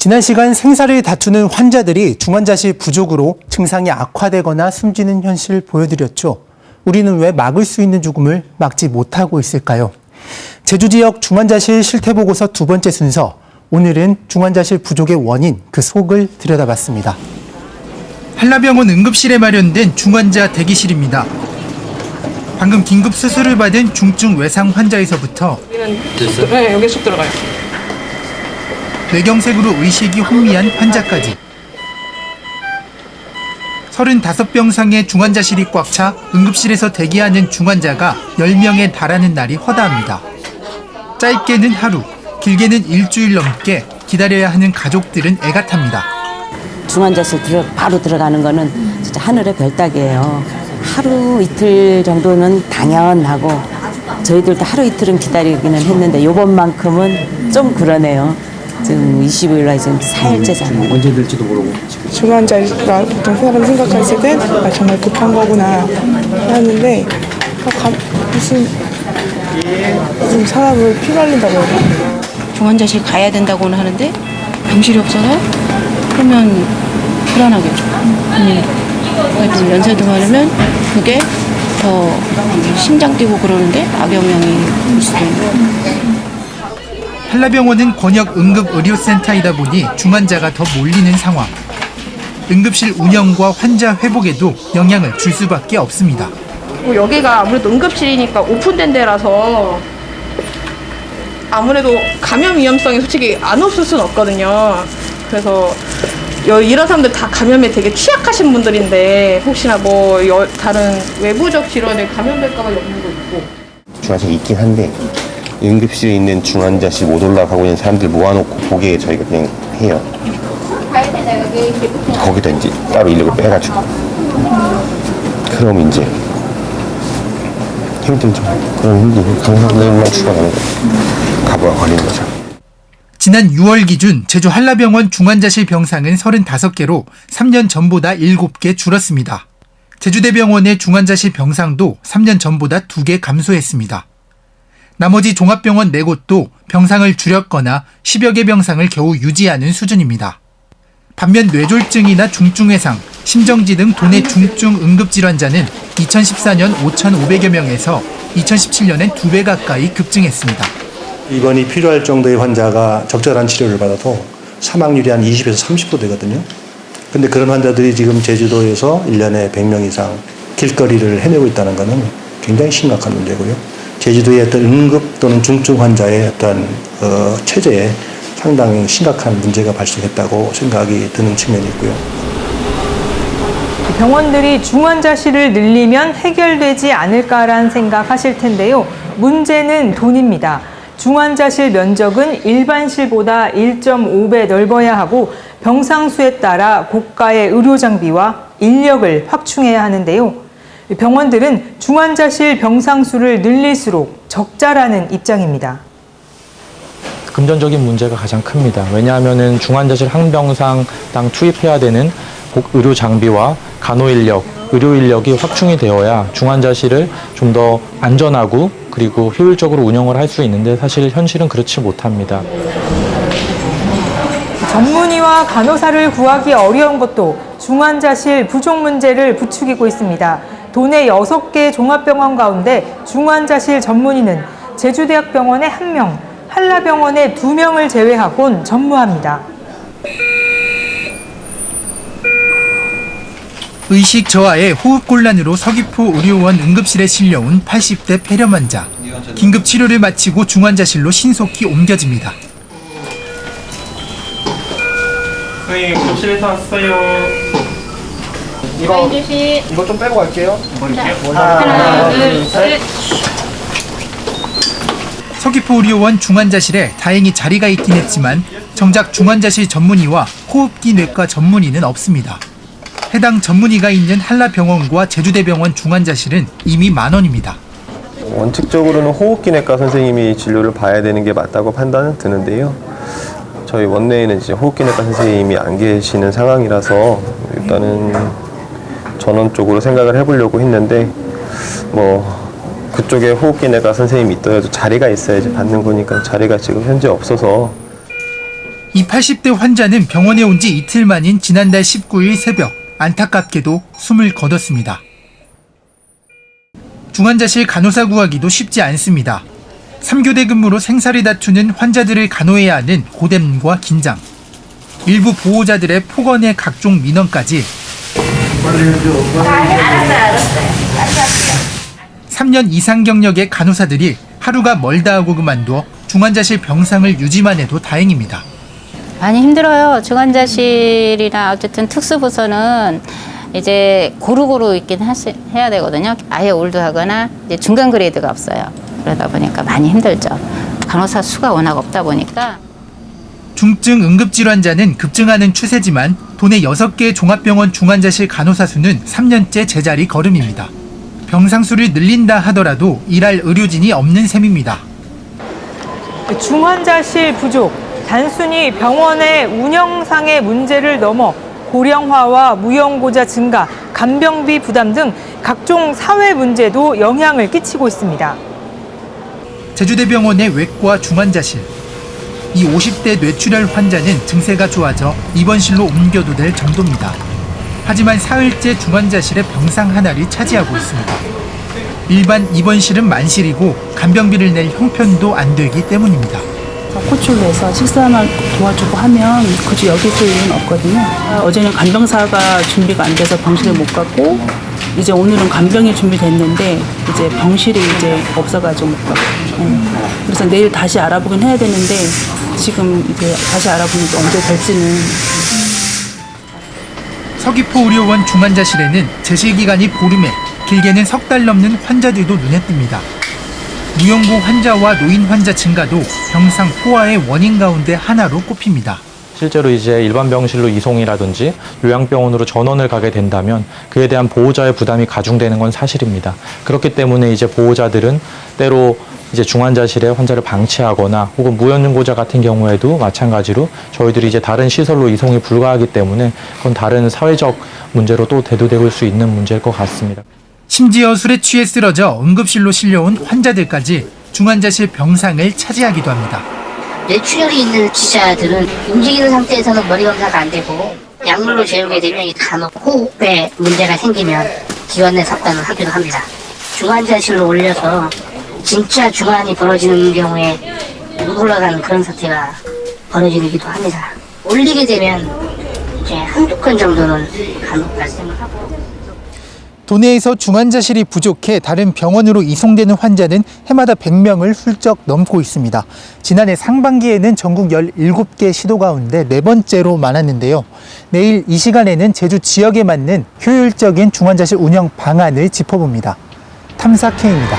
지난 시간 생사를 다투는 환자들이 중환자실 부족으로 증상이 악화되거나 숨지는 현실 보여드렸죠. 우리는 왜 막을 수 있는 죽음을 막지 못하고 있을까요? 제주 지역 중환자실 실태 보고서 두 번째 순서. 오늘은 중환자실 부족의 원인, 그 속을 들여다봤습니다. 한라병원 응급실에 마련된 중환자 대기실입니다. 방금 긴급 수술을 받은 중증 외상 환자에서부터 네, 여기 쏙 들어가요. 뇌경색으로 의식이 혼미한 환자까지 35병상의 중환자실이 꽉 차 응급실에서 대기하는 중환자가 10명에 달하는 날이 허다합니다. 짧게는 하루, 길게는 일주일 넘게 기다려야 하는 가족들은 애가 탑니다. 중환자실 들어, 바로 들어가는 거는 진짜 하늘의 별따기예요. 하루 이틀 정도는 당연하고 저희들도 하루 이틀은 기다리기는 했는데 요번만큼은 좀 그러네요. 지금 25일 날 지금 4일째잖아요. 언제 될지도 모르고 중환자가 보통 사람 생각했을 땐 아, 정말 급한 거구나 하는데 아, 감- 무슨 무슨 사람을 피말린다고 되나? 중환자실 가야 된다고는 하는데 병실이 없어서 그러면 불안하겠죠. 음. 그래도 연세도 많으면 그게 더 심장 뛰고 그러는데 악영향이 올 수도 있는. 한라병원은 권역 응급의료센터이다 보니 중환자가 더 몰리는 상황. 응급실 운영과 환자 회복에도 영향을 줄 수밖에 없습니다. 뭐 여기가 아무래도 응급실이니까 오픈된 데라서 아무래도 감염 위험성이 솔직히 안 없을 수는 없거든요. 그래서 여- 이런 사람들 다 감염에 되게 취약하신 분들인데 혹시나 뭐 여- 다른 외부적 질환에 감염될까봐 없는 거 있고 중환자실 있긴 한데 응급실에 있는 중환자실 못 올라가고 있는 사람들 모아놓고 보게 저희가 그냥 해요. 거기다 이제 따로 인력을 빼가지고 그럼 이제 힘들죠. 그럼 힘들고 강사들만 추가하는. 가부가 걸리는 거죠. 지난 6월 기준 제주 한라병원 중환자실 병상은 35개로 3년 전보다 7개 줄었습니다. 제주대병원의 중환자실 병상도 3년 전보다 2개 감소했습니다. 나머지 종합병원 4곳도 병상을 줄였거나 10여 개 병상을 겨우 유지하는 수준입니다. 반면 뇌졸중이나 중증 외상, 심정지 등 도내 중증 응급질환자는 2014년 5,500여 명에서 2017년엔 2배 가까이 급증했습니다. 입원이 필요할 정도의 환자가 적절한 치료를 받아도 사망률이 한 20에서 30% 되거든요. 근데 그런 환자들이 지금 제주도에서 1년에 100명 이상 길거리를 헤매고 있다는 것은 굉장히 심각한 문제고요. 제주도의 어떤 응급 또는 중증 환자의 어떤 어, 체제에 상당히 심각한 문제가 발생했다고 생각이 드는 측면이 있고요. 병원들이 중환자실을 늘리면 해결되지 않을까란 생각하실 텐데요. 문제는 돈입니다. 중환자실 면적은 일반실보다 1.5배 넓어야 하고 병상수에 따라 고가의 의료 장비와 인력을 확충해야 하는데요. 병원들은 중환자실 병상 수를 늘릴수록 적자라는 입장입니다. 금전적인 문제가 가장 큽니다. 왜냐하면은 중환자실 한 병상당 투입해야 되는 복- 의료 장비와 간호 인력, 의료 인력이 확충이 되어야 중환자실을 좀 더 안전하고 그리고 효율적으로 운영을 할 수 있는데 사실 현실은 그렇지 못합니다. 전문의와 간호사를 구하기 어려운 것도 중환자실 부족 문제를 부추기고 있습니다. 도내 6개 종합병원 가운데 중환자실 전문의는 제주대학병원에 1명, 한라병원에 2명을 제외하곤 전무합니다. 의식 저하에 호흡곤란으로 서귀포 의료원 응급실에 실려온 80대 폐렴 환자. 긴급 치료를 마치고 중환자실로 신속히 옮겨집니다. 선생님 겹실에서 왔어요 이거 이거 좀 빼고 갈게요 서귀포 의료원 중환자실에 다행히 자리가 있긴 했지만 정작 중환자실 전문의와 호흡기 뇌과 전문의는 없습니다. 해당 전문의가 있는 한라병원과 제주대병원 중환자실은 이미 만원입니다. 원칙적으로는 호흡기내과 선생님이 진료를 봐야 되는 게 맞다고 판단은 드는데요. 저희 원내에는 이제 호흡기내과 선생님이 안 계시는 상황이라서 일단은 전원 쪽으로 생각을 해보려고 했는데 뭐 그쪽에 호흡기내과 선생님이 있더라도 자리가 있어야지 받는 거니까 자리가 지금 현재 없어서 이 80대 환자는 병원에 온 지 이틀 만인 지난달 19일 새벽 안타깝게도 숨을 거뒀습니다. 중환자실 간호사 구하기도 쉽지 않습니다. 3교대 근무로 생사를 다투는 환자들을 간호해야 하는 고됨과 긴장. 일부 보호자들의 폭언의 각종 민원까지 3년 이상 경력의 간호사들이 하루가 멀다 하고 그만둬 중환자실 병상을 유지만 해도 다행입니다. 많이 힘들어요. 중환자실이나 어쨌든 특수부서는 이제 고루고루 있긴 하시, 해야 되거든요. 아예 올드하거나 이제 중간 그레이드가 없어요. 그러다 보니까 많이 힘들죠. 간호사 수가 워낙 없다 보니까 중증 응급질환자는 급증하는 추세지만 도내 6개 종합병원 중환자실 간호사 수는 3년째 제자리 걸음입니다. 병상 수를 늘린다 하더라도 일할 의료진이 없는 셈입니다. 중환자실 부족, 단순히 병원의 운영상의 문제를 넘어 고령화와 무용고자 증가, 간병비 부담 등 각종 사회 문제도 영향을 끼치고 있습니다. 제주대병원의 외과 중환자실. 이 50대 뇌출혈 환자는 증세가 좋아져 입원실로 옮겨도 될 정도입니다. 하지만 사흘째 중환자실의 병상 하나를 차지하고 있습니다. 일반 입원실은 만실이고 간병비를 낼 형편도 안 되기 때문입니다. 호출을 해서 식사만 도와주고 하면 굳이 여기 있을 이유는 없거든요. 어제는 간병사가 준비가 안 돼서 병실에 못 갔고 이제 오늘은 간병이 준비됐는데 이제 병실이 이제 없어가지고 못 갔고 음. 그래서 내일 다시 알아보긴 해야 되는데 지금 이제 다시 알아보니까 언제 될지는 서귀포 의료원 중환자실에는 재실 기간이 보름에 길게는 석 달 넘는 환자들도 눈에 띕니다. 무용고 환자와 노인 환자 증가도 병상 포화의 원인 가운데 하나로 꼽힙니다. 실제로 이제 일반 병실로 이송이라든지 요양병원으로 전원을 가게 된다면 그에 대한 보호자의 부담이 가중되는 건 사실입니다. 그렇기 때문에 이제 보호자들은 때로 이제 중환자실에 환자를 방치하거나 혹은 무연고자 같은 경우에도 마찬가지로 저희들이 이제 다른 시설로 이송이 불가하기 때문에 그건 다른 사회적 문제로 또 대두될 수 있는 문제일 것 같습니다. 심지어 술에 취해 쓰러져 응급실로 실려온 환자들까지 중환자실 병상을 차지하기도 합니다. 뇌출혈이 있는 기자들은 움직이는 상태에서는 머리 검사가 안 되고 약물로 재우게 되면 이 간혹 호흡에 문제가 생기면 기관 내 삭단을 하기도 합니다. 중환자실로 올려서 진짜 중환이 벌어지는 경우에 못 올라가는 그런 사태가 벌어지기도 합니다. 올리게 되면 이제 한두 건 정도는 간혹 발생을 하고 도내에서 중환자실이 부족해 다른 병원으로 이송되는 환자는 해마다 100명을 훌쩍 넘고 있습니다. 지난해 상반기에는 전국 17개 시도 가운데 네 번째로 많았는데요. 내일 이 시간에는 제주 지역에 맞는 효율적인 중환자실 운영 방안을 짚어봅니다. 탐사 K입니다.